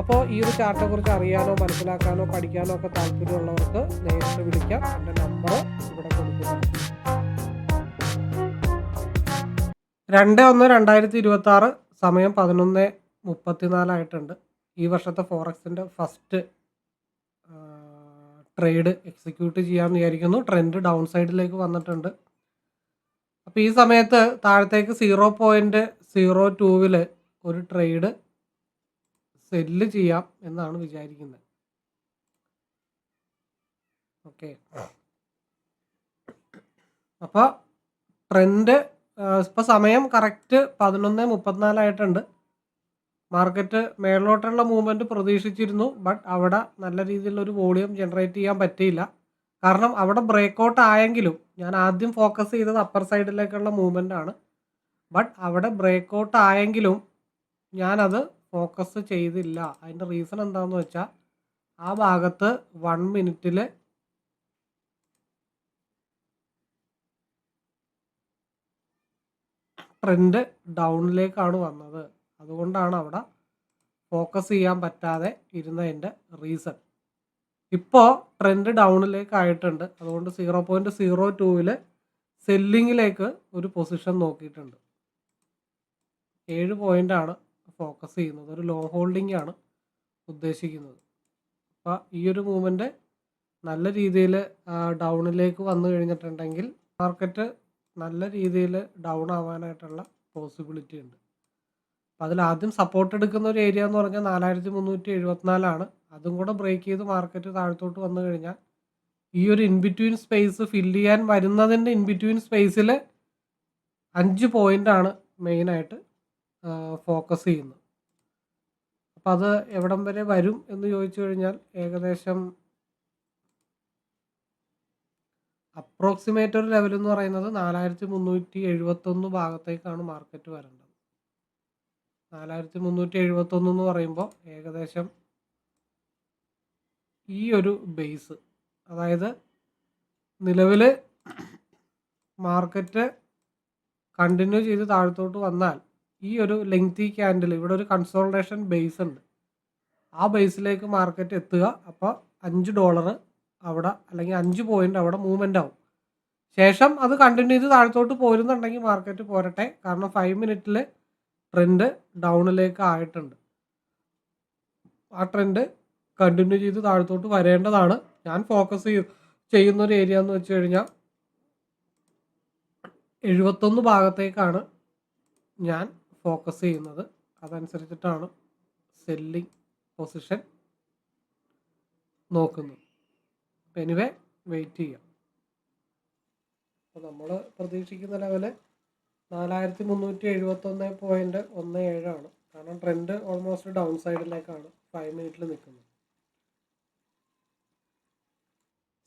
അപ്പോൾ ഈ ഒരു ചാർട്ടിനെ കുറിച്ച് അറിയാനോ മനസ്സിലാക്കാനോ പഠിക്കാനോ ഒക്കെ താല്പര്യമുള്ളവർക്ക് നേരിട്ട് വിളിക്കാം. എന്റെ നമ്പർ ഇവിടെ കൊടുക്കുന്നു രണ്ട് ഒന്ന് രണ്ടായിരത്തി ഇരുപത്തി ആറ് സമയം പതിനൊന്ന് മുപ്പത്തിനാലായിട്ടുണ്ട് ഈ വർഷത്തെ ഫോറക്സിന്റെ ഫസ്റ്റ് ട്രേഡ് എക്സിക്യൂട്ട് ചെയ്യാമെന്ന് വിചാരിക്കുന്നു. ട്രെൻഡ് ഡൗൺ സൈഡിലേക്ക് വന്നിട്ടുണ്ട്. അപ്പോൾ ഈ സമയത്ത് താഴത്തേക്ക് സീറോ പോയിന്റ് സീറോ ടൂവിൽ ഒരു ട്രേഡ് സെല്ല് ചെയ്യാം എന്നാണ് വിചാരിക്കുന്നത്. ഓക്കെ. അപ്പോൾ ട്രെൻഡ് ഇപ്പോൾ സമയം കറക്റ്റ് പതിനൊന്ന് മുപ്പത്തിനാലായിട്ടുണ്ട് മാർക്കറ്റ് മേളിലോട്ടുള്ള മൂവ്മെന്റ് പ്രതീക്ഷിച്ചിരുന്നു ബട്ട് അവിടെ നല്ല രീതിയിലുള്ള ഒരു വോളിയം ജനറേറ്റ് ചെയ്യാൻ പറ്റിയില്ല. കാരണം അവിടെ ബ്രേക്ക് ഔട്ട് ആയെങ്കിലും ഞാൻ ആദ്യം ഫോക്കസ് ചെയ്തത് അപ്പർ സൈഡിലേക്കുള്ള മൂവ്മെന്റ് ആണ്. ബട്ട് അവിടെ ബ്രേക്ക് ഔട്ട് ആയെങ്കിലും ഞാനത് ഫോക്കസ് ചെയ്തില്ല. അതിന്റെ റീസൺ എന്താണെന്ന് വെച്ചാൽ ആ ഭാഗത്ത് വൺ മിനിറ്റിൽ ട്രെൻഡ് ഡൗണിലേക്കാണ് വന്നത്. അതുകൊണ്ടാണ് അവിടെ ഫോക്കസ് ചെയ്യാൻ പറ്റാതെ ഇരുന്നതിന്റെ റീസൺ ഇപ്പോൾ ട്രെൻഡ് ഡൗണിലേക്ക് ആയിട്ടുണ്ട് അതുകൊണ്ട് സീറോ പോയിന്റ് സീറോ ടൂവിൽ സെല്ലിങ്ങിലേക്ക് ഒരു പൊസിഷൻ നോക്കിയിട്ടുണ്ട്. ഏഴ് പോയിന്റാണ് ഫോക്കസ് ചെയ്യുന്നത്. ഒരു ലോ ഹോൾഡിംഗ് ആണ് ഉദ്ദേശിക്കുന്നത്. അപ്പോൾ ഈ ഒരു മൂവ്മെന്റ് നല്ല രീതിയിൽ ഡൗണിലേക്ക് വന്നു കഴിഞ്ഞിട്ടുണ്ടെങ്കിൽ മാർക്കറ്റ് നല്ല രീതിയിൽ ഡൗൺ ആവാനായിട്ടുള്ള പോസിബിലിറ്റി ഉണ്ട്. അപ്പോൾ അതിൽ ആദ്യം സപ്പോർട്ട് എടുക്കുന്ന ഒരു ഏരിയ എന്ന് പറഞ്ഞാൽ നാലായിരത്തി മുന്നൂറ്റി എഴുപത്തിനാലാണ് അതും കൂടെ ബ്രേക്ക് ചെയ്ത് മാർക്കറ്റ് താഴത്തോട്ട് വന്നു കഴിഞ്ഞാൽ ഈ ഒരു ഇൻബിറ്റ്വീൻ സ്പേസ് ഫില്ല് ചെയ്യാൻ വരുന്നതിന്റെ ഇൻബിറ്റ്വീൻ സ്പേസിൽ അഞ്ച് പോയിന്റാണ് മെയിനായിട്ട് ഫോക്കസ് ചെയ്യുന്നത് അപ്പം അത് എവിടം വരെ വരും എന്ന് ചോദിച്ചു കഴിഞ്ഞാൽ ഏകദേശം അപ്രോക്സിമേറ്റ് ഒരു ലെവൽ എന്ന് പറയുന്നത് നാലായിരത്തി മുന്നൂറ്റി എഴുപത്തൊന്ന് ഭാഗത്തേക്കാണ് മാർക്കറ്റ് വരേണ്ടത്. നാലായിരത്തി മുന്നൂറ്റി എഴുപത്തൊന്ന് എന്ന് പറയുമ്പോൾ ഏകദേശം ഈ ഒരു ബേസ് അതായത് നിലവിൽ മാർക്കറ്റ് കണ്ടിന്യൂ ചെയ്ത് താഴത്തോട്ട് വന്നാൽ ഈ ഒരു ലെങ്തി ക്യാൻഡിൽ ഇവിടെ ഒരു കൺസോൾട്ടേഷൻ ബേസ് ഉണ്ട്. ആ ബേസിലേക്ക് മാർക്കറ്റ് എത്തുക അപ്പോൾ അഞ്ച് ഡോളർ അവിടെ അല്ലെങ്കിൽ അഞ്ച് പോയിന്റ് അവിടെ മൂവ്മെന്റ് ആവും. ശേഷം അത് കണ്ടിന്യൂ ചെയ്ത് താഴത്തോട്ട് പോരുന്നുണ്ടെങ്കിൽ മാർക്കറ്റ് പോരട്ടെ കാരണം ഫൈവ് മിനിറ്റിൽ ട്രെൻഡ് ഡൗണിലേക്ക് ആയിട്ടുണ്ട്. ആ ട്രെൻഡ് കണ്ടിന്യൂ ചെയ്ത് താഴത്തോട്ട് വരേണ്ടതാണ്. ഞാൻ ഫോക്കസ് ചെയ്യുന്ന ഒരു ഏരിയ എന്ന് വെച്ച് കഴിഞ്ഞാൽ എഴുപത്തൊന്ന് ഭാഗത്തേക്കാണ് ഞാൻ ഫോക്കസ് ചെയ്യുന്നത് അതനുസരിച്ചിട്ടാണ് സെല്ലിംഗ് പൊസിഷൻ നോക്കുന്നത്. എനിവേ വെയിറ്റ് ചെയ്യാം. അപ്പോൾ നമ്മൾ പ്രതീക്ഷിക്കുന്ന ലെവൽ നാലായിരത്തി മുന്നൂറ്റി എഴുപത്തൊന്ന് പോയിന്റ് ഒന്ന് ഏഴാണ് കാരണം ട്രെൻഡ് ഓൾമോസ്റ്റ് ഡൗൺ സൈഡിലേക്കാണ് ഫൈവ് മിനിറ്റിൽ നിൽക്കുന്നത്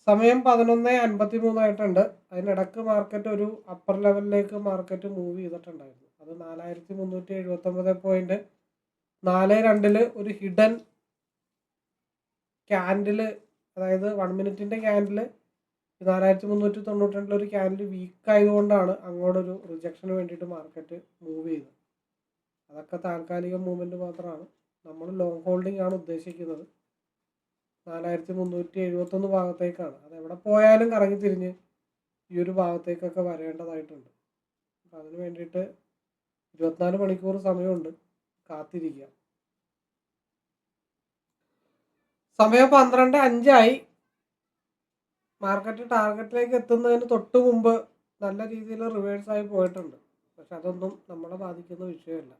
സമയം പതിനൊന്ന് അൻപത്തി മൂന്നായിട്ടുണ്ട് അതിനിടക്ക് മാർക്കറ്റ് ഒരു അപ്പർ ലെവലിലേക്ക് മാർക്കറ്റ് മൂവ് ചെയ്തിട്ടുണ്ടായിരുന്നു. അത് നാലായിരത്തി മുന്നൂറ്റി എഴുപത്തൊമ്പത് പോയിന്റ് നാല് രണ്ടിൽ ഒരു ഹിഡൻ ക്യാൻഡിൽ അതായത് വൺ മിനിറ്റിന്റെ ക്യാൻഡിൽ നാലായിരത്തി മുന്നൂറ്റി തൊണ്ണൂറ്റി രണ്ടിൽ ഒരു ക്യാൻഡിൽ വീക്ക് ആയതുകൊണ്ടാണ് അങ്ങോട്ടൊരു റിജക്ഷന് വേണ്ടിയിട്ട് മാർക്കറ്റ് മൂവ് ചെയ്തത്. അതൊക്കെ താൽക്കാലിക മൂവ്മെന്റ് മാത്രമാണ്. നമ്മൾ ലോങ് ഹോൾഡിംഗ് ആണ് ഉദ്ദേശിക്കുന്നത്. നാലായിരത്തി മുന്നൂറ്റി എഴുപത്തൊന്ന് ഭാഗത്തേക്കാണ്. അത് എവിടെ പോയാലും കറങ്ങി തിരിഞ്ഞ് ഈ ഒരു ഭാഗത്തേക്കൊക്കെ വരേണ്ടതായിട്ടുണ്ട്. അപ്പം അതിന് വേണ്ടിയിട്ട് ഇരുപത്തിനാല് മണിക്കൂർ സമയമുണ്ട്. കാത്തിരിക്കുക. സമയം പന്ത്രണ്ട് അഞ്ചായി മാർക്കറ്റ് ടാർഗറ്റിലേക്ക് എത്തുന്നതിന് തൊട്ട് മുമ്പ് നല്ല രീതിയിൽ റിവേഴ്സായി പോയിട്ടുണ്ട്. പക്ഷെ അതൊന്നും നമ്മളെ ബാധിക്കുന്ന വിഷയമല്ല.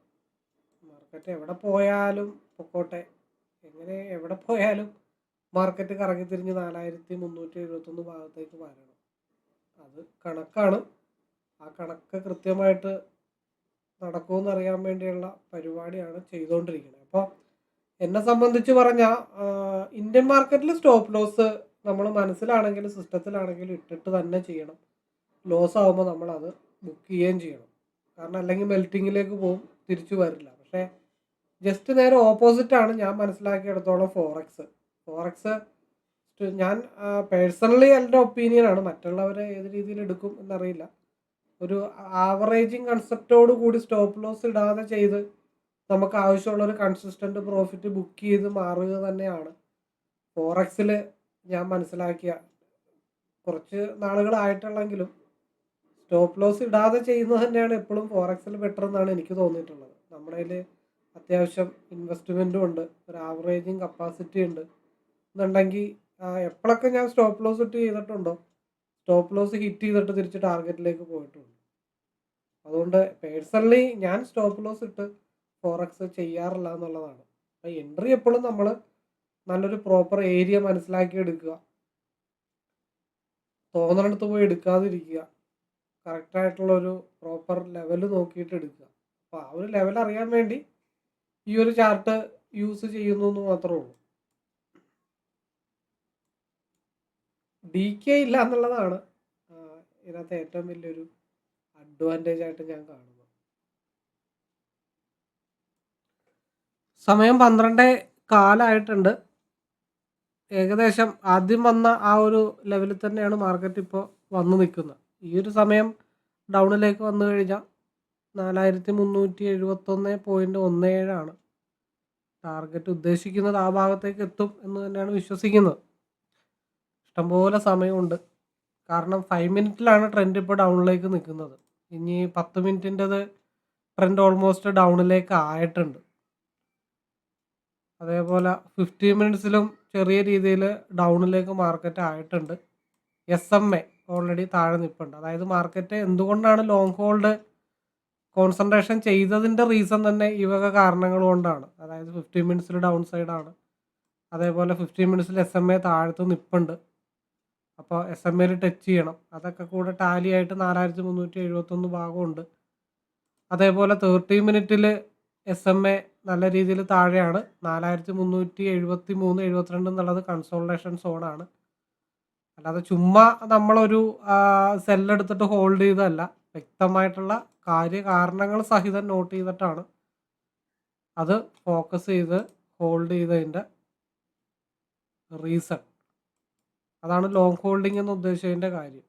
മാർക്കറ്റ് എവിടെ പോയാലും പൊക്കോട്ടെ. എങ്ങനെ എവിടെ പോയാലും മാർക്കറ്റ് കറങ്ങി തിരിഞ്ഞ് നാലായിരത്തി മുന്നൂറ്റി എഴുപത്തൊന്ന് ഭാഗത്തേക്ക് വരണം അത് കണക്കാണ്. ആ കണക്ക് കൃത്യമായിട്ട് നടക്കുമെന്ന് അറിയാൻ വേണ്ടിയുള്ള പരിപാടിയാണ് ചെയ്തുകൊണ്ടിരിക്കുന്നത്. അപ്പോൾ എന്നെ സംബന്ധിച്ച് പറഞ്ഞാൽ ഇന്ത്യൻ മാർക്കറ്റിൽ സ്റ്റോപ്പ് ലോസ് നമ്മൾ മനസ്സിലാണെങ്കിലും സിസ്റ്റത്തിലാണെങ്കിലും ഇട്ടിട്ട് തന്നെ ചെയ്യണം. ലോസ് ആകുമ്പോൾ നമ്മളത് ബുക്ക് ചെയ്യുകയും ചെയ്യണം. കാരണം അല്ലെങ്കിൽ മെൽറ്റിങ്ങിലേക്ക് പോകും തിരിച്ചു വരില്ല. പക്ഷേ ജസ്റ്റ് നേരെ ഓപ്പോസിറ്റാണ് ഞാൻ മനസ്സിലാക്കിയെടുത്തോളം ഫോറക്സ് ഫോറക്സ് ഞാൻ പേഴ്സണലി എന്റെ ഒപ്പീനിയനാണ് മറ്റുള്ളവരെ ഏത് രീതിയിൽ എടുക്കും എന്നറിയില്ല. ഒരു ആവറേജിങ് കൺസെപ്റ്റോട് കൂടി സ്റ്റോപ്പ് ലോസ് ഇടാതെ ചെയ്ത് നമുക്ക് ആവശ്യമുള്ള ഒരു കൺസിസ്റ്റന്റ് പ്രോഫിറ്റ് ബുക്ക് ചെയ്ത് മാറുക തന്നെയാണ്. ഫോറക്സിൽ ഞാൻ മനസ്സിലാക്കിയ കുറച്ച് നാളുകളായിട്ടുള്ളെങ്കിലും സ്റ്റോപ്പ് ലോസ് ഇടാതെ ചെയ്യുന്നത് തന്നെയാണ് എപ്പോഴും ഫോറക്സിൽ ബെറ്റർ എന്നാണ് എനിക്ക് തോന്നിയിട്ടുള്ളത്. നമ്മുടെ കയ്യിൽ അത്യാവശ്യം ഇൻവെസ്റ്റ്മെന്റും ഉണ്ട് ഒരു ആവറേജിങ് കപ്പാസിറ്റി ഉണ്ട്. എന്നുണ്ടെങ്കിൽ എപ്പോഴൊക്കെ ഞാൻ സ്റ്റോപ്പ് ലോസ് ഇട്ട് ചെയ്തിട്ടുണ്ടോ? സ്റ്റോപ്പ് ലോസ് ഹിറ്റ് ചെയ്തിട്ട് തിരിച്ച് ടാർഗറ്റിലേക്ക് പോയിട്ടുണ്ട്. അതുകൊണ്ട് പേഴ്സണലി ഞാൻ സ്റ്റോപ്പ് ലോസ് ഇട്ട് ഫോറക്സ് ചെയ്യാറില്ല എന്നുള്ളതാണ്. അപ്പം എൻട്രി എപ്പോഴും നമ്മൾ നല്ലൊരു പ്രോപ്പർ ഏരിയ മനസ്സിലാക്കി എടുക്കുക. തോന്നണടുത്ത് പോയി എടുക്കാതിരിക്കുക. കറക്റ്റായിട്ടുള്ള ഒരു പ്രോപ്പർ ലെവൽ നോക്കിയിട്ട് എടുക്കുക. അപ്പോൾ ആ ഒരു ലെവൽ അറിയാൻ വേണ്ടി ഈ ഒരു ചാർട്ട് യൂസ് ചെയ്യുന്നു എന്ന് മാത്രമേ ഉള്ളൂ. ഡി കെ ഇല്ല എന്നുള്ളതാണ്. ഇതിനകത്ത് ഏറ്റവും വലിയൊരു അഡ്വാന്റേജ് ആയിട്ട് ഞാൻ കാണുന്നത്. സമയം പന്ത്രണ്ട് കാലായിട്ടുണ്ട്. ഏകദേശം ആദ്യം വന്ന ആ ഒരു ലെവലിൽ തന്നെയാണ് മാർക്കറ്റ് ഇപ്പോൾ വന്നു നിൽക്കുന്നത്. ഈ ഒരു സമയം ഡൗണിലേക്ക് വന്നു കഴിഞ്ഞാൽ നാലായിരത്തി മുന്നൂറ്റി എഴുപത്തൊന്ന് പോയിന്റ് ഒന്ന് ഏഴാണ് ടാർഗറ്റ് ഉദ്ദേശിക്കുന്നത് ആ ഭാഗത്തേക്ക് എത്തും എന്ന് തന്നെയാണ് വിശ്വസിക്കുന്നത്. ഇഷ്ടംപോലെ സമയമുണ്ട്. കാരണം ഫൈവ് മിനിറ്റിലാണ് ട്രെൻഡ് ഇപ്പോൾ ഡൗണിലേക്ക് നിൽക്കുന്നത്. ഇനി പത്ത് മിനിറ്റിന്റെത് ട്രെൻഡ് ഓൾമോസ്റ്റ് ഡൗണിലേക്ക് ആയിട്ടുണ്ട്. അതേപോലെ ഫിഫ്റ്റീൻ മിനിറ്റ്സിലും ചെറിയ രീതിയിൽ ഡൗണിലേക്ക് മാർക്കറ്റ് ആയിട്ടുണ്ട്. എസ് എം എ ഓൾറെഡി താഴെ നിൽപ്പുണ്ട് അതായത് മാർക്കറ്റ് എന്തുകൊണ്ടാണ് ലോങ് ഹോൾഡ് കോൺസെൻട്രേഷൻ ചെയ്തതിന്റെ റീസൺ തന്നെ ഈ വക കാരണങ്ങൾ കൊണ്ടാണ്. അതായത് ഫിഫ്റ്റീൻ മിനിറ്റ്സിൽ ഡൗൺ സൈഡാണ് അതേപോലെ ഫിഫ്റ്റീൻ മിനിറ്റ്സിൽ എസ് എം എ താഴത്ത് നിൽപ്പുണ്ട് അപ്പോൾ എസ് എം എയിൽ ടച്ച് ചെയ്യണം. അതൊക്കെ കൂടെ ടാലി ആയിട്ട് നാലായിരത്തി മുന്നൂറ്റി എഴുപത്തൊന്ന് ഭാഗമുണ്ട്. അതേപോലെ തേർട്ടി മിനിറ്റിൽ എസ് എം എ നല്ല രീതിയിൽ താഴെയാണ്. നാലായിരത്തി മുന്നൂറ്റി എഴുപത്തി മൂന്ന് എഴുപത്തിരണ്ട് എന്നുള്ളത് കൺസോൾട്ടേഷൻ സോണാണ് അല്ലാതെ ചുമ്മാ നമ്മളൊരു സെല്ലെടുത്തിട്ട് ഹോൾഡ് ചെയ്തതല്ല. വ്യക്തമായിട്ടുള്ള കാര്യകാരണങ്ങൾ സഹിതം നോട്ട് ചെയ്തിട്ടാണ്. അത് ഫോക്കസ് ചെയ്ത് ഹോൾഡ് ചെയ്തതിന്റെ റീസൺ അതാണ് ലോങ് ഹോൾഡിംഗ് എന്ന് ഉദ്ദേശിച്ചതിന്റെ കാര്യം.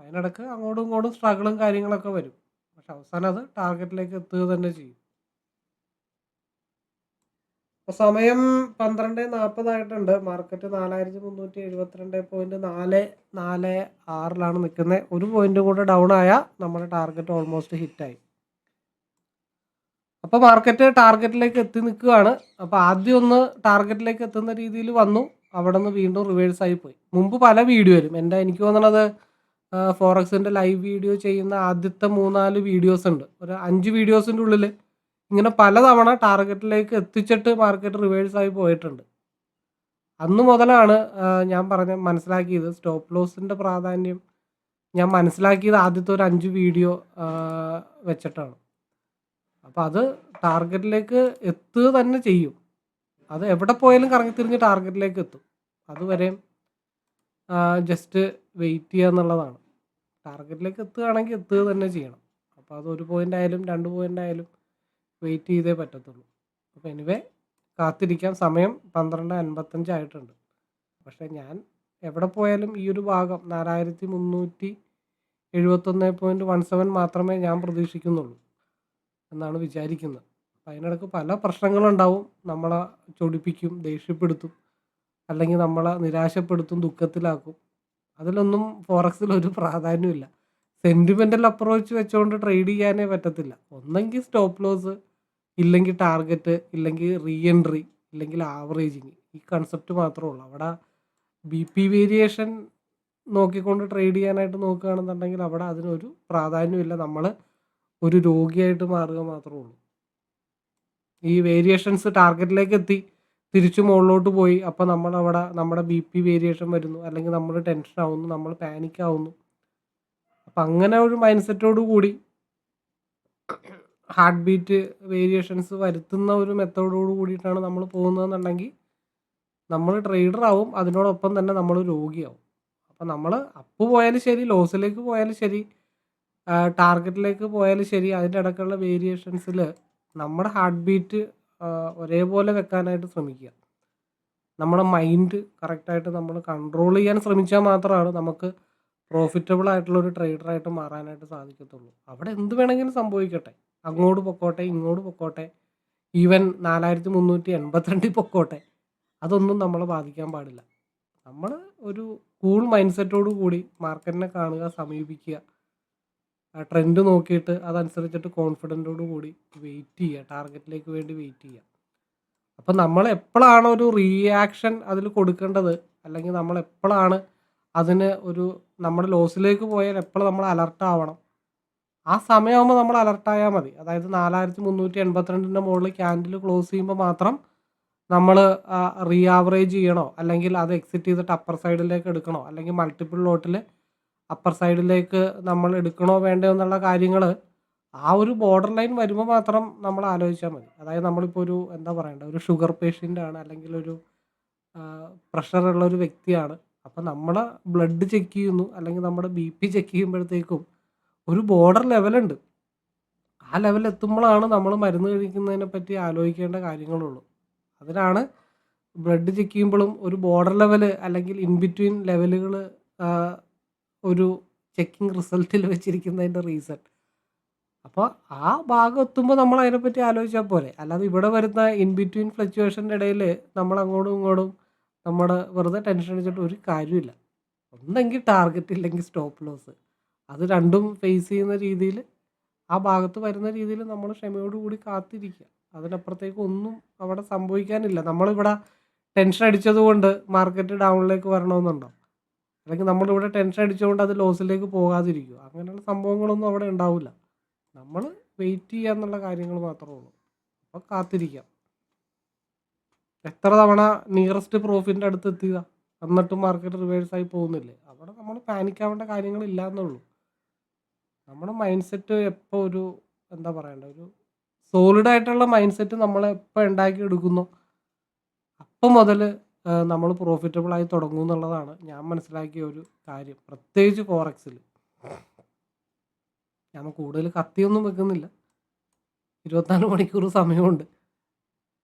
അതിനിടക്ക് അങ്ങോട്ടും ഇങ്ങോട്ടും സ്ട്രഗിളും കാര്യങ്ങളൊക്കെ വരും. പക്ഷെ അവസാനം അത് ടാർഗറ്റിലേക്ക് എത്തുക തന്നെ ചെയ്യും. അപ്പോൾ സമയം പന്ത്രണ്ട് നാൽപ്പതായിട്ടുണ്ട് മാർക്കറ്റ് നാലായിരത്തി മുന്നൂറ്റി എഴുപത്തിരണ്ട് പോയിന്റ് നാല് നാല് ആറിലാണ് നിൽക്കുന്നത്. ഒരു പോയിന്റ് കൂടെ ഡൗൺ ആയാൽ നമ്മുടെ ടാർഗറ്റ് ഓൾമോസ്റ്റ് ഹിറ്റായി അപ്പോൾ മാർക്കറ്റ് ടാർഗറ്റിലേക്ക് എത്തി നിൽക്കുകയാണ്. അപ്പോൾ ആദ്യം ഒന്ന് ടാർഗറ്റിലേക്ക് എത്തുന്ന രീതിയിൽ വന്നു. അവിടെ നിന്ന് വീണ്ടും റിവേഴ്സ് ആയി പോയി. മുമ്പ് പല വീഡിയോയിലും എന്റെ എനിക്ക് തോന്നണത് ഫോറക്സിന്റെ ലൈവ് വീഡിയോ ചെയ്യുന്ന ആദ്യത്തെ മൂന്നാൽ വീഡിയോസ് ഉണ്ട്. ഒരു അഞ്ച് വീഡിയോസിന്റെ ഉള്ളിൽ ഇങ്ങനെ പലതവണ ടാർഗറ്റിലേക്ക് എത്തിച്ചിട്ട് മാർക്കറ്റ് റിവേഴ്സ് ആയി പോയിട്ടുണ്ട്. അന്ന് മുതലാണ് ഞാൻ പറഞ്ഞ മനസ്സിലാക്കിയത് സ്റ്റോപ്പ് ലോസിന്റെ പ്രാധാന്യം. ഞാൻ മനസ്സിലാക്കിയത് ആദ്യത്തെ ഒരു അഞ്ച് വീഡിയോ വെച്ചിട്ടാണ്. അപ്പോൾ അത് ടാർഗറ്റിലേക്ക് എത്തുക തന്നെ ചെയ്യും. അത് എവിടെ പോയാലും കറങ്ങി തിരിഞ്ഞ് ടാർഗറ്റിലേക്ക് എത്തും. അതുവരെയും ജസ്റ്റ് വെയിറ്റ് ചെയ്യുക എന്നുള്ളതാണ്. ടാർഗറ്റിലേക്ക് എത്തുകയാണെങ്കിൽ എത്തുക തന്നെ ചെയ്യണം. അപ്പോൾ അത് ഒരു പോയിന്റ് ആയാലും രണ്ട് പോയിന്റ് ആയാലും വെയിറ്റ് ചെയ്തേ പറ്റത്തുള്ളൂ. അപ്പോൾ എനിവേ കാത്തിരിക്കാൻ സമയം പന്ത്രണ്ട് അൻപത്തഞ്ച് ആയിട്ടുണ്ട്. പക്ഷേ ഞാൻ എവിടെ പോയാലും ഈ ഒരു ഭാഗം നാലായിരത്തി മുന്നൂറ്റി എഴുപത്തൊന്ന് പോയിന്റ് വൺ സെവൻ മാത്രമേ ഞാൻ പ്രതീക്ഷിക്കുന്നുള്ളൂ എന്നാണ് വിചാരിക്കുന്നത്. അപ്പം അതിനിടയ്ക്ക് പല പ്രശ്നങ്ങളുണ്ടാവും. നമ്മളെ ചൊടിപ്പിക്കും ദേഷ്യപ്പെടുത്തും അല്ലെങ്കിൽ നമ്മളെ നിരാശപ്പെടുത്തും ദുഃഖത്തിലാക്കും. അതിലൊന്നും ഫോറക്സിൽ ഒരു പ്രാധാന്യമില്ല സെന്റിമെന്റൽ അപ്രോച്ച് വെച്ചുകൊണ്ട് ട്രേഡ് ചെയ്യാനേ പറ്റത്തില്ല. ഒന്നെങ്കിൽ സ്റ്റോപ്പ് ലോസ് ഇല്ലെങ്കിൽ ടാർഗറ്റ് ഇല്ലെങ്കിൽ റീ എൻട്രി ഇല്ലെങ്കിൽ ആവറേജിങ്. ഈ കൺസെപ്റ്റ് മാത്രമേ ഉള്ളൂ. അവിടെ ബി പി വേരിയേഷൻ നോക്കിക്കൊണ്ട് ട്രേഡ് ചെയ്യാനായിട്ട് നോക്കുകയാണെന്നുണ്ടെങ്കിൽ അവിടെ അതിനൊരു പ്രാധാന്യമില്ല നമ്മൾ ഒരു രോഗിയായിട്ട് മാറുക മാത്രമേ ഉള്ളൂ. ഈ വേരിയേഷൻസ് ടാർഗറ്റിലേക്ക് എത്തി തിരിച്ചു മുകളിലോട്ട് പോയി. അപ്പോൾ നമ്മൾ അവിടെ നമ്മുടെ ബി പി വേരിയേഷൻ വരുന്നു. അല്ലെങ്കിൽ നമ്മൾ ടെൻഷൻ ആവുന്നു. നമ്മൾ പാനിക് ആവുന്നു. അപ്പം അങ്ങനെ ഒരു മൈൻഡ് സെറ്റോട് കൂടി ഹാർട്ട് ബീറ്റ് വേരിയേഷൻസ് വരുത്തുന്ന ഒരു മെത്തേഡോട് കൂടിയിട്ടാണ് നമ്മൾ പോകുന്നതെന്നുണ്ടെങ്കിൽ നമ്മൾ ട്രേഡർ ആവും. അതിനോടൊപ്പം തന്നെ നമ്മൾ രോഗിയാവും. അപ്പം നമ്മൾ അപ്പ് പോയാലും ശരി ലോസിലേക്ക് പോയാലും ശരി ടാർഗറ്റിലേക്ക് പോയാലും ശരി അതിന്റെ ഇടയ്ക്കുള്ള വേരിയേഷൻസിൽ നമ്മുടെ ഹാർട്ട് ബീറ്റ് ഒരേപോലെ വെക്കാനായിട്ട് ശ്രമിക്കുക. നമ്മുടെ മൈൻഡ് കറക്റ്റായിട്ട് നമ്മൾ കൺട്രോൾ ചെയ്യാൻ ശ്രമിച്ചാൽ മാത്രമാണ് നമുക്ക് പ്രോഫിറ്റബിൾ ആയിട്ടുള്ള ഒരു ട്രേഡറായിട്ട് മാറാനായിട്ട് സാധിക്കത്തുള്ളൂ. അവിടെ എന്ത് വേണമെങ്കിലും സംഭവിക്കട്ടെ. അങ്ങോട്ട് പൊക്കോട്ടെ ഇങ്ങോട്ട് പൊക്കോട്ടെ. ഈവൻ നാലായിരത്തി മുന്നൂറ്റി എൺപത്തിരണ്ടിൽ പൊക്കോട്ടെ. അതൊന്നും നമ്മളെ ബാധിക്കാൻ പാടില്ല. നമ്മൾ ഒരു കൂൾ മൈൻഡ് സെറ്റോടു കൂടി മാർക്കറ്റിനെ കാണുക സമീപിക്കുക ട്രെൻഡ് നോക്കിയിട്ട് അതനുസരിച്ചിട്ട് കോൺഫിഡന്റോട് കൂടി വെയിറ്റ് ചെയ്യുക ടാർഗറ്റിലേക്ക് വേണ്ടി വെയിറ്റ് ചെയ്യുക അപ്പം നമ്മൾ എപ്പോഴാണ് ഒരു റിയാക്ഷൻ അതിൽ കൊടുക്കേണ്ടത്? അല്ലെങ്കിൽ നമ്മൾ എപ്പോഴാണ് അതിന് ഒരു നമ്മുടെ ലോസിലേക്ക് പോയാൽ എപ്പോഴും നമ്മൾ അലർട്ട് ആവണം? ആ സമയമാകുമ്പോൾ നമ്മൾ അലർട്ടായാൽ മതി. അതായത് നാലായിരത്തി മുന്നൂറ്റി എൺപത്തിരണ്ടിന്റെ മുകളിൽ ക്യാൻഡിൽ ക്ലോസ് ചെയ്യുമ്പോൾ മാത്രം നമ്മൾ റീ ആവറേജ് ചെയ്യണോ? അല്ലെങ്കിൽ അത് എക്സിറ്റ് ചെയ്തിട്ട് അപ്പർ സൈഡിലേക്ക് എടുക്കണോ? അല്ലെങ്കിൽ മൾട്ടിപ്പിൾ ലോട്ടിൽ അപ്പർ സൈഡിലേക്ക് നമ്മൾ എടുക്കണോ വേണ്ടോ എന്നുള്ള കാര്യങ്ങൾ ആ ഒരു ബോർഡർ ലൈൻ വരുമ്പോൾ മാത്രം നമ്മൾ ആലോചിച്ചാൽ മതി. അതായത് നമ്മളിപ്പോൾ ഒരു എന്താ പറയേണ്ടത് ഒരു ഷുഗർ പേഷ്യന്റ് ആണ് അല്ലെങ്കിൽ ഒരു പ്രഷറുള്ള ഒരു വ്യക്തിയാണ്. അപ്പോൾ നമ്മളെ ബ്ലഡ് ചെക്ക് ചെയ്യുന്നു അല്ലെങ്കിൽ നമ്മുടെ ബി പി ചെക്ക് ചെയ്യുമ്പോഴത്തേക്കും ഒരു ബോർഡർ ലെവലുണ്ട് ആ ലെവൽ എത്തുമ്പോഴാണ് നമ്മൾ മരുന്ന് കഴിക്കുന്നതിനെ പറ്റി ആലോചിക്കേണ്ട കാര്യങ്ങളുള്ളൂ. അതിനാണ് ബ്ലഡ് ചെക്ക് ചെയ്യുമ്പോഴും ഒരു ബോർഡർ ലെവൽ അല്ലെങ്കിൽ ഇൻ ബിറ്റ്വീൻ ലെവലുകൾ ഒരു ചെക്കിംഗ് റിസൾട്ടിൽ വെച്ചിരിക്കുന്നതിന്റെ റീസൺ അപ്പോൾ ആ ഭാഗം എത്തുമ്പോൾ നമ്മൾ അതിനെപ്പറ്റി ആലോചിച്ചാൽ പോലെ അല്ലാതെ ഇവിടെ വരുന്ന ഇൻ ബിറ്റ്വീൻ ഫ്ലക്ച്വേഷന്റെ ഇടയിൽ നമ്മൾ അങ്ങോട്ടും ഇങ്ങോട്ടും നമ്മുടെ വെറുതെ ടെൻഷൻ അടിച്ചിട്ട് ഒരു കാര്യമില്ല ഒന്നെങ്കിൽ ടാർഗറ്റ് ഇല്ലെങ്കിൽ സ്റ്റോപ്പ് ലോസ് അത് രണ്ടും ഫേസ് ചെയ്യുന്ന രീതിയിൽ ആ ഭാഗത്ത് വരുന്ന രീതിയിൽ നമ്മൾ ക്ഷമയോടുകൂടി കാത്തിരിക്കുക. അതിനപ്പുറത്തേക്ക് ഒന്നും അവിടെ സംഭവിക്കാനില്ല. നമ്മളിവിടെ ടെൻഷൻ അടിച്ചതുകൊണ്ട് മാർക്കറ്റ് ഡൗണിലേക്ക് വരണമെന്നുണ്ടോ? അല്ലെങ്കിൽ നമ്മളിവിടെ ടെൻഷൻ അടിച്ചുകൊണ്ട് അത് ലോസിലേക്ക് പോകാതിരിക്കുക. അങ്ങനെയുള്ള സംഭവങ്ങളൊന്നും അവിടെ ഉണ്ടാവില്ല. നമ്മൾ വെയിറ്റ് ചെയ്യുക എന്നുള്ള കാര്യങ്ങൾ മാത്രമേ ഉള്ളൂ. അപ്പോൾ കാത്തിരിക്കാം എത്ര തവണ നിയറസ്റ്റ് പ്രോഫിറ്റിന്റെ അടുത്ത് എത്തുക എന്നിട്ടും മാർക്കറ്റ് റിവേഴ്സായി പോകുന്നില്ലേ? അവിടെ നമ്മൾ പാനിക്കാവേണ്ട കാര്യങ്ങളില്ല എന്നുള്ളൂ നമ്മുടെ മൈൻഡ് സെറ്റ് എപ്പോൾ ഒരു എന്താ പറയണ്ട ഒരു സോളിഡ് ആയിട്ടുള്ള മൈൻഡ് സെറ്റ് നമ്മൾ എപ്പോൾ ഉണ്ടാക്കി എടുക്കുന്നു അപ്പം മുതൽ നമ്മൾ പ്രോഫിറ്റബിൾ ആയി തുടങ്ങും എന്നുള്ളതാണ് ഞാൻ മനസ്സിലാക്കിയ ഒരു കാര്യം. പ്രത്യേകിച്ച് ഫോറക്സിൽ ഞാൻ കൂടുതൽ കത്തിയൊന്നും വെക്കുന്നില്ല. ഇരുപത്തിനാല് മണിക്കൂർ സമയമുണ്ട്.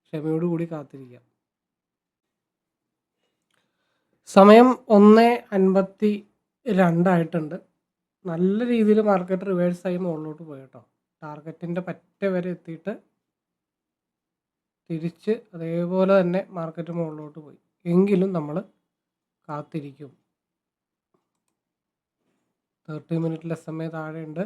ക്ഷമയോടുകൂടി കാത്തിരിക്കാം. സമയം ഒന്ന് അൻപത്തി രണ്ടായിട്ടുണ്ട് നല്ല രീതിയിൽ മാർക്കറ്റ് റിവേഴ്സായി മുകളിലോട്ട് പോയി കേട്ടോ. ടാർഗറ്റിന്റെ പറ്റ വരെ എത്തിയിട്ട് തിരിച്ച് അതേപോലെ തന്നെ മാർക്കറ്റ് മുകളിലോട്ട് പോയി. എങ്കിലും നമ്മൾ കാത്തിരിക്കും. തേർട്ടി മിനിറ്റിൽ എസ് എം എ താഴെയുണ്ട്.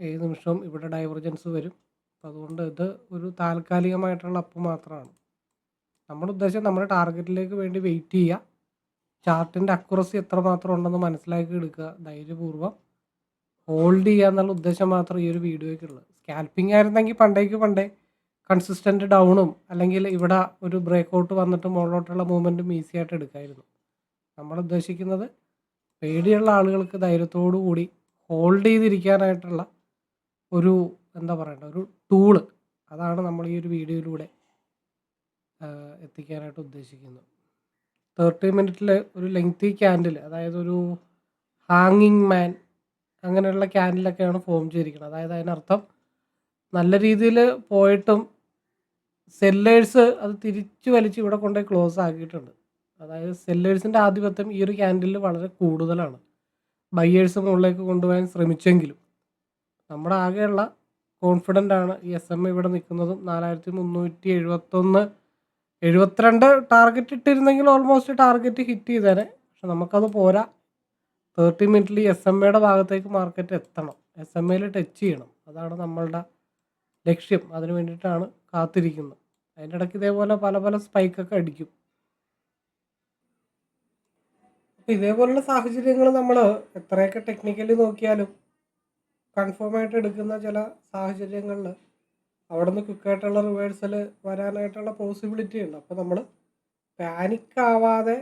ഏത് നിമിഷവും ഇവിടെ ഡൈവർജൻസ് വരും. അപ്പോൾ അതുകൊണ്ട് ഇത് ഒരു താൽക്കാലികമായിട്ടുള്ള അപ്പ് മാത്രമാണ്. നമ്മുടെ ഉദ്ദേശം നമ്മുടെ ടാർഗറ്റിലേക്ക് വേണ്ടി വെയിറ്റ് ചെയ്യുക. ചാർട്ടിന്റെ അക്യുറസി എത്രമാത്രം ഉണ്ടെന്ന് മനസ്സിലാക്കി എടുക്കുക. ധൈര്യപൂർവം ഹോൾഡ് ചെയ്യുക എന്നുള്ള ഉദ്ദേശം മാത്രം ഈ ഒരു വീഡിയോയ്ക്കുള്ളത് സ്കാൽപ്പിംഗ് ആയിരുന്നെങ്കിൽ പണ്ടേക്ക് പണ്ടേ കൺസിസ്റ്റന്റ് ഡൗണും അല്ലെങ്കിൽ ഇവിടെ ഒരു ബ്രേക്ക് ഔട്ട് വന്നിട്ട് മുകളിലോട്ടുള്ള മൂവ്മെന്റും ഈസി ആയിട്ട് എടുക്കായിരുന്നു. നമ്മൾ ഉദ്ദേശിക്കുന്നത് പേടിയുള്ള ആളുകൾക്ക് ധൈര്യത്തോടു കൂടി ഹോൾഡ് ചെയ്തിരിക്കാനായിട്ടുള്ള ഒരു എന്താ പറയണ്ട ഒരു ടൂൾ അതാണ് നമ്മൾ ഈ ഒരു വീഡിയോയിലൂടെ എത്തിക്കാനായിട്ട് ഉദ്ദേശിക്കുന്നത്. തേർട്ടി മിനിറ്റിൽ ഒരു ലെങ്തി ക്യാൻഡിൽ അതായത് ഒരു ഹാങ്ങിങ് മാൻ അങ്ങനെയുള്ള ക്യാൻഡിലൊക്കെയാണ് ഫോം ചെയ്തിരിക്കുന്നത്. അതായത് അതിനർത്ഥം നല്ല രീതിയിൽ പോയിട്ടും സെല്ലേഴ്സ് അത് തിരിച്ചു വലിച്ച് ഇവിടെ കൊണ്ടുപോയി ക്ലോസ് ആക്കിയിട്ടുണ്ട്. അതായത് സെല്ലേഴ്സിന്റെ ആധിപത്യം ഈ ഒരു ക്യാൻഡിലിൽ വളരെ കൂടുതലാണ്. ബയ്യേഴ്സ് മുകളിലേക്ക് കൊണ്ടുപോകാൻ ശ്രമിച്ചെങ്കിലും നമ്മുടെ ആകെയുള്ള കോൺഫിഡന്റ് ആണ് ഈ എസ് എം ഇവിടെ നിൽക്കുന്നതും. നാലായിരത്തി മുന്നൂറ്റി എഴുപത്തൊന്ന് എഴുപത്തിരണ്ട് ടാർഗറ്റ് ഇട്ടിരുന്നെങ്കിൽ ഓൾമോസ്റ്റ് ടാർഗറ്റ് ഹിറ്റ് ചെയ്തേനെ. പക്ഷെ നമുക്കത് പോരാ. തേർട്ടി മിനിറ്റിൽ എസ് എം എയുടെ ഭാഗത്തേക്ക് മാർക്കറ്റ് എത്തണം. എസ് എം എയിൽ ടച്ച് ചെയ്യണം. അതാണ് നമ്മളുടെ ലക്ഷ്യം അതിന് വേണ്ടിയിട്ടാണ് കാത്തിരിക്കുന്നത്. അതിന്റെ ഇടയ്ക്ക് ഇതേപോലെ പല പല സ്പൈക്കൊക്കെ അടിക്കും. അപ്പം ഇതേപോലുള്ള സാഹചര്യങ്ങൾ നമ്മൾ എത്രയൊക്കെ ടെക്നിക്കലി നോക്കിയാലും കൺഫേം ആയിട്ട് എടുക്കുന്ന ചില സാഹചര്യങ്ങളിൽ അവിടെ നിന്ന് ക്വിക്കായിട്ടുള്ള റിവേഴ്സൽ വരാനായിട്ടുള്ള പോസിബിലിറ്റി ഉണ്ട്. അപ്പോൾ നമ്മൾ പാനിക് ആവാതെ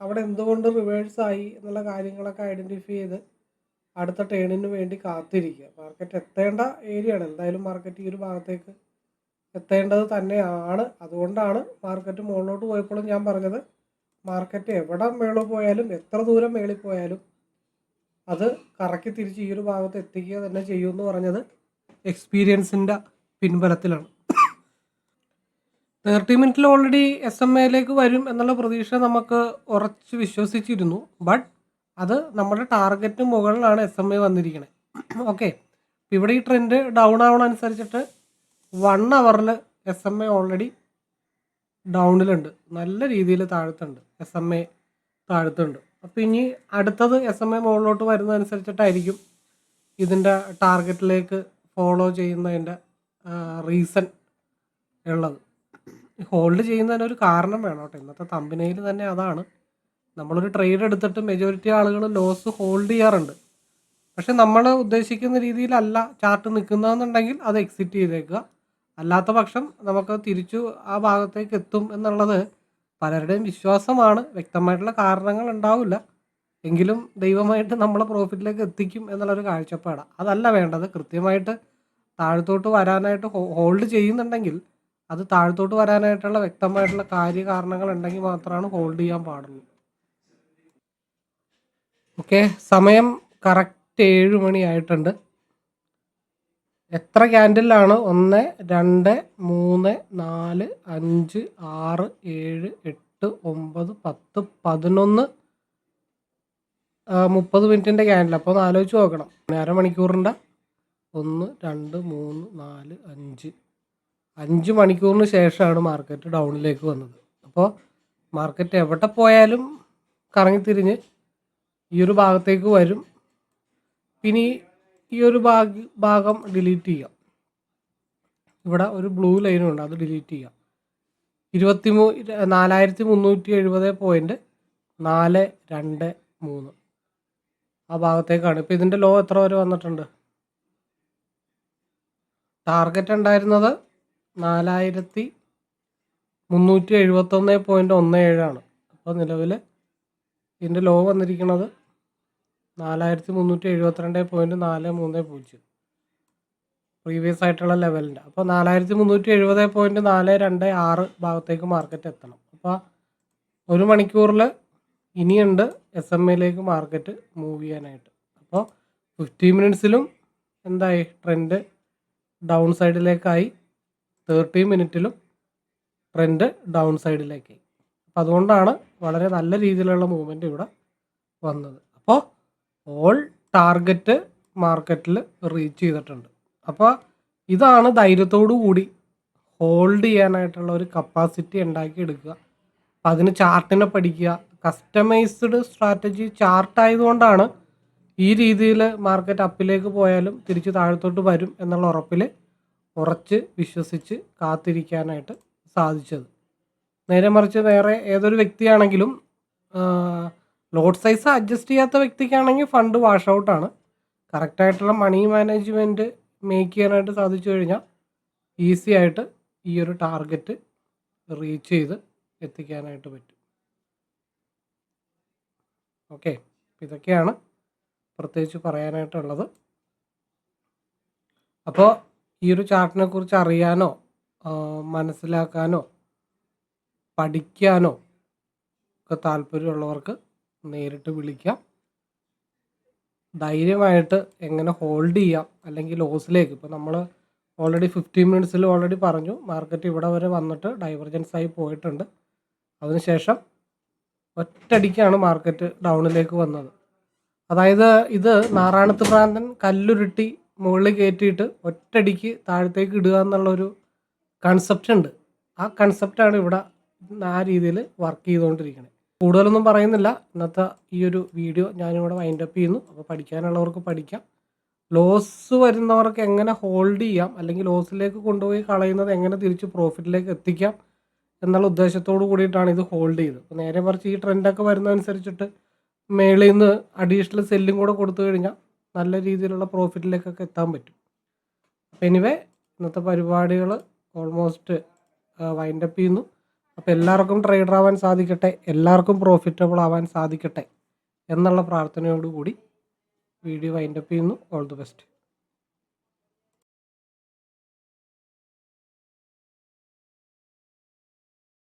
അവിടെ എന്തുകൊണ്ട് റിവേഴ്സായി എന്നുള്ള കാര്യങ്ങളൊക്കെ ഐഡന്റിഫൈ ചെയ്ത് അടുത്ത ടേണിന് വേണ്ടി കാത്തിരിക്കുക. മാർക്കറ്റ് എത്തേണ്ട ഏരിയ ആണ്. എന്തായാലും മാർക്കറ്റ് ഈ ഒരു ഭാഗത്തേക്ക് എത്തേണ്ടത് തന്നെയാണ്. അതുകൊണ്ടാണ് മാർക്കറ്റ് മുകളിലോട്ട് പോയപ്പോഴും ഞാൻ പറഞ്ഞത് മാർക്കറ്റ് എവിടെ മേളിൽ പോയാലും എത്ര ദൂരം മേളിൽ പോയാലും അത് കറക്കി തിരിച്ച് ഈ ഒരു ഭാഗത്ത് എത്തിക്കുക തന്നെ ചെയ്യുമെന്ന് പറഞ്ഞത് എക്സ്പീരിയൻസിന്റെ പിൻബലത്തിലാണ്. തേർട്ടി മിനിറ്റിൽ ഓൾറെഡി എസ് എം എയിലേക്ക് വരും എന്നുള്ള പ്രതീക്ഷ നമുക്ക് ഉറച്ച് വിശ്വസിച്ചിരുന്നു. ബട്ട് അത് നമ്മുടെ ടാർഗറ്റ് മുകളിലാണ് എസ് എം ഐ വന്നിരിക്കുന്നത് ഓക്കെ ഇവിടെ ഈ ട്രെൻഡ് ഡൗൺ ആവണനുസരിച്ചിട്ട് വൺ അവറിൽ എസ് എം എ ഓൾറെഡി ഡൗണിലുണ്ട് നല്ല രീതിയിൽ താഴ്ത്തുണ്ട്. എസ് എം എ താഴ്ത്തുണ്ട്. അപ്പോൾ ഇനി അടുത്തത് എസ് എം എ മുകളിലോട്ട് വരുന്നതനുസരിച്ചിട്ടായിരിക്കും ഇതിന്റെ ടാർഗറ്റിലേക്ക് ഫോളോ ചെയ്യുന്നതിന്റെ റീസൺ ഉള്ളത്. ഹോൾഡ് ചെയ്യുന്നതിനൊരു കാരണം വേണം കേട്ടോ. ഇന്നത്തെ തമ്പിനയിൽ തന്നെ അതാണ്. നമ്മളൊരു ട്രേഡ് എടുത്തിട്ട് മെജോറിറ്റി ആളുകൾ ലോസ് ഹോൾഡ് ചെയ്യാറുണ്ട്. പക്ഷെ നമ്മൾ ഉദ്ദേശിക്കുന്ന രീതിയിലല്ല ചാർട്ട് നിൽക്കുന്നതെന്നുണ്ടെങ്കിൽ അത് എക്സിറ്റ് ചെയ്തേക്കുക. അല്ലാത്ത പക്ഷം നമുക്ക് തിരിച്ചു ആ ഭാഗത്തേക്ക് എത്തും എന്നുള്ളത് പലരുടെയും വിശ്വാസമാണ്. വ്യക്തമായിട്ടുള്ള കാരണങ്ങൾ ഉണ്ടാവില്ല. എങ്കിലും ദൈവമായിട്ട് നമ്മളെ പ്രോഫിറ്റിലേക്ക് എത്തിക്കും എന്നുള്ളൊരു കാഴ്ചപ്പാടാണ് അതല്ല വേണ്ടത്. കൃത്യമായിട്ട് താഴത്തോട്ട് വരാനായിട്ട് ഹോൾഡ് ചെയ്യുന്നുണ്ടെങ്കിൽ അത് താഴത്തോട്ട് വരാനായിട്ടുള്ള വ്യക്തമായിട്ടുള്ള കാര്യകാരണങ്ങൾ ഉണ്ടെങ്കിൽ മാത്രമാണ് ഹോൾഡ് ചെയ്യാൻ പാടുള്ളൂ. ഓക്കെ സമയം കറക്റ്റ് ഏഴ് മണി ആയിട്ടുണ്ട്. എത്ര ക്യാൻഡിലാണ് ഒന്ന് രണ്ട് മൂന്ന് നാല് അഞ്ച് ആറ് ഏഴ് എട്ട് ഒമ്പത് പത്ത് പതിനൊന്ന് മുപ്പത് മിനിറ്റിന്റെ ക്യാൻഡിൽ അപ്പോൾ ഒന്ന് ആലോചിച്ച് നോക്കണം. അരമണിക്കൂറിന്റെ ഒന്ന് രണ്ട് മൂന്ന് നാല് അഞ്ച്. അഞ്ച് മണിക്കൂറിന് ശേഷമാണ് മാർക്കറ്റ് ഡൗണിലേക്ക് വന്നത്. അപ്പോൾ മാർക്കറ്റ് എവിടെ പോയാലും കറങ്ങിത്തിരിഞ്ഞ് ഈ ഒരു ഭാഗത്തേക്ക് വരും. പിന്നെ ഈ ഒരു ഭാഗ ഭാഗം ഡിലീറ്റ് ചെയ്യാം. ഇവിടെ ഒരു ബ്ലൂ ലൈനും ഉണ്ട് അത് ഡിലീറ്റ് ചെയ്യാം. ഇരുപത്തി മൂ നാലായിരത്തി മുന്നൂറ്റി എഴുപത് പോയിന്റ് നാല് രണ്ട് മൂന്ന്. ആ ഭാഗത്തേക്കാണ്. ഇപ്പോൾ ഇതിന്റെ ലോ എത്ര വരെ വന്നിട്ടുണ്ട്? ടാർഗറ്റ് ഉണ്ടായിരുന്നത് നാലായിരത്തി മുന്നൂറ്റി എഴുപത്തൊന്ന് പോയിന്റ് ഒന്ന് ഏഴാണ് അപ്പോൾ നിലവിൽ ഇതിന്റെ ലോ വന്നിരിക്കുന്നത് നാലായിരത്തി മുന്നൂറ്റി എഴുപത്തിരണ്ട് പോയിന്റ് നാല് മൂന്ന് പൂജ്യം. പ്രീവിയസ് ആയിട്ടുള്ള ലെവലിന്റെ അപ്പോൾ നാലായിരത്തി മുന്നൂറ്റി എഴുപത് പോയിന്റ് നാല് രണ്ട് ആറ് ഭാഗത്തേക്ക് മാർക്കറ്റ് എത്തണം. അപ്പോൾ ഒരു മണിക്കൂറിൽ ഇനിയുണ്ട് എസ് എം എയിലേക്ക് മാർക്കറ്റ് മൂവ് ചെയ്യാനായിട്ട്. അപ്പോൾ ഫിഫ്റ്റി മിനിറ്റ്സിലും എന്തായി? ട്രെൻഡ് ഡൗൺ സൈഡിലേക്കായി തേർട്ടി മിനിറ്റിലും ട്രെൻഡ് ഡൗൺ സൈഡിലേക്കായി അപ്പോൾ അതുകൊണ്ടാണ് വളരെ നല്ല രീതിയിലുള്ള മൂവ്മെന്റ് ഇവിടെ വന്നത്. അപ്പോൾ ഓൾ ടാർഗറ്റ് മാർക്കറ്റിൽ റീച്ച് ചെയ്തിട്ടുണ്ട്. അപ്പോൾ ഇതാണ് ധൈര്യത്തോടു കൂടി ഹോൾഡ് ചെയ്യാനായിട്ടുള്ള ഒരു കപ്പാസിറ്റി ഉണ്ടാക്കി എടുക്കുക. അപ്പം അതിന് ചാർട്ടിനെ പഠിക്കുക. കസ്റ്റമൈസ്ഡ് സ്ട്രാറ്റജി ചാർട്ട് ആയതുകൊണ്ടാണ് ഈ രീതിയിൽ മാർക്കറ്റ് അപ്പിലേക്ക് പോയാലും തിരിച്ച് താഴത്തോട്ട് വരും എന്നുള്ള ഉറപ്പിൽ ഉറച്ച് വിശ്വസിച്ച് കാത്തിരിക്കാനായിട്ട് സാധിച്ചത്. നേരെ മറിച്ച് വേറെ ഏതൊരു വ്യക്തിയാണെങ്കിലും ലോഡ് സൈസ് അഡ്ജസ്റ്റ് ചെയ്യാത്ത വ്യക്തിക്കാണെങ്കിൽ ഫണ്ട് വാഷ് ഔട്ടാണ് കറക്റ്റായിട്ടുള്ള മണി മാനേജ്മെന്റ് മേക്ക് ചെയ്യാനായിട്ട് സാധിച്ചു കഴിഞ്ഞാൽ ഈസി ആയിട്ട് ഈ ഒരു ടാർഗറ്റ് റീച്ച് ചെയ്ത് എത്തിക്കാനായിട്ട് പറ്റും. ഓക്കെ ഇതൊക്കെയാണ് പ്രത്യേകിച്ച് പറയാനായിട്ടുള്ളത്. അപ്പോൾ ഈ ഒരു ചാർട്ടിനെ കുറിച്ച് അറിയാനോ മനസ്സിലാക്കാനോ പഠിക്കാനോ ഒക്കെ താല്പര്യമുള്ളവർക്ക് നേരിട്ട് വിളിക്കാം. ധൈര്യമായിട്ട് എങ്ങനെ ഹോൾഡ് ചെയ്യാം? അല്ലെങ്കിൽ ലോസിലേക്ക് ഇപ്പോൾ നമ്മൾ ഓൾറെഡി ഫിഫ്റ്റീൻ മിനിറ്റ്സിൽ ഓൾറെഡി പറഞ്ഞു. മാർക്കറ്റ് ഇവിടെ വരെ വന്നിട്ട് ഡൈവർജൻസ് ആയി പോയിട്ടുണ്ട്. അതിനുശേഷം ഒറ്റടിക്കാണ് മാർക്കറ്റ് ഡൗണിലേക്ക് വന്നത്. അതായത് ഇത് നാറാണത്ത് ഭ്രാന്തൻ കല്ലുരുട്ടി മുകളിൽ കയറ്റിയിട്ട് ഒറ്റടിക്ക് താഴത്തേക്ക് ഇടുക എന്നുള്ളൊരു കൺസെപ്റ്റ് ഉണ്ട്. ആ കൺസെപ്റ്റാണ് ഇവിടെ ആ രീതിയിൽ വർക്ക് ചെയ്തുകൊണ്ടിരിക്കുന്നത് കൂടുതലൊന്നും പറയുന്നില്ല. ഇന്നത്തെ ഈ ഒരു വീഡിയോ ഞാനിവിടെ വൈൻഡപ്പ് ചെയ്യുന്നു. അപ്പോൾ പഠിക്കാനുള്ളവർക്ക് പഠിക്കാം. ലോസ് വരുന്നവർക്ക് എങ്ങനെ ഹോൾഡ് ചെയ്യാം? അല്ലെങ്കിൽ ലോസിലേക്ക് കൊണ്ടുപോയി കളയുന്നത് എങ്ങനെ തിരിച്ച് പ്രോഫിറ്റിലേക്ക് എത്തിക്കാം? എന്നുള്ള ഉദ്ദേശത്തോട് കൂടിയിട്ടാണ് ഇത് ഹോൾഡ് ചെയ്തത്. അപ്പോൾ നേരെ മറിച്ച് ഈ ട്രെൻഡൊക്കെ വരുന്നതനുസരിച്ചിട്ട് മേളിൽ നിന്ന് അഡീഷണൽ സെല്ലും കൂടെ കൊടുത്തു കഴിഞ്ഞാൽ നല്ല രീതിയിലുള്ള പ്രോഫിറ്റിലേക്കൊക്കെ എത്താൻ പറ്റും. അപ്പോൾ എനിവേ ഇന്നത്തെ പരിപാടികൾ ഓൾമോസ്റ്റ് വൈൻഡപ്പ് ചെയ്യുന്നു. അപ്പോൾ എല്ലാവർക്കും ട്രേഡർ ആവാൻ സാധിക്കട്ടെ എല്ലാവർക്കും പ്രോഫിറ്റബിൾ ആവാൻ സാധിക്കട്ടെ എന്നുള്ള പ്രാർത്ഥനയോടുകൂടി വീഡിയോ വൈൻഡപ്പ് ചെയ്യുന്നു. All the best